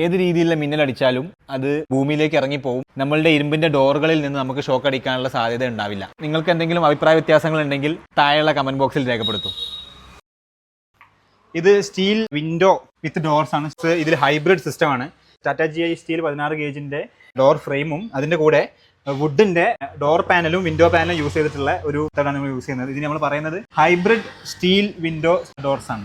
ഏത് രീതിയിലുള്ള മിന്നൽ അടിച്ചാലും അത് ഭൂമിയിലേക്ക് ഇറങ്ങിപ്പോവും. നമ്മളുടെ ഇരുമ്പിന്റെ ഡോറുകളിൽ നിന്ന് നമുക്ക് ഷോക്ക് അടിക്കാനുള്ള സാധ്യത ഉണ്ടാവില്ല. നിങ്ങൾക്ക് എന്തെങ്കിലും അഭിപ്രായ വ്യത്യാസങ്ങൾ ഉണ്ടെങ്കിൽ താഴെയുള്ള കമന്റ് ബോക്സിൽ രേഖപ്പെടുത്തും. ഇത് സ്റ്റീൽ വിൻഡോ വിത്ത് ഡോർസ് ആണ്. ഇതിൽ ഹൈബ്രിഡ് സിസ്റ്റം ആണ്. ടാറ്റ ജി ഐ സ്റ്റീൽ പതിനാറ് ഗേജിന്റെ ഡോർ ഫ്രെയിമും അതിന്റെ കൂടെ വുഡിന്റെ ഡോർ പാനലും വിൻഡോ പാനലും യൂസ് ചെയ്തിട്ടുള്ള ഒരു ഇതാണ് നമ്മൾ യൂസ് ചെയ്യുന്നത്. ഇതിന് നമ്മൾ പറയുന്നത് ഹൈബ്രിഡ് സ്റ്റീൽ വിൻഡോ ഡോർസ് ആണ്.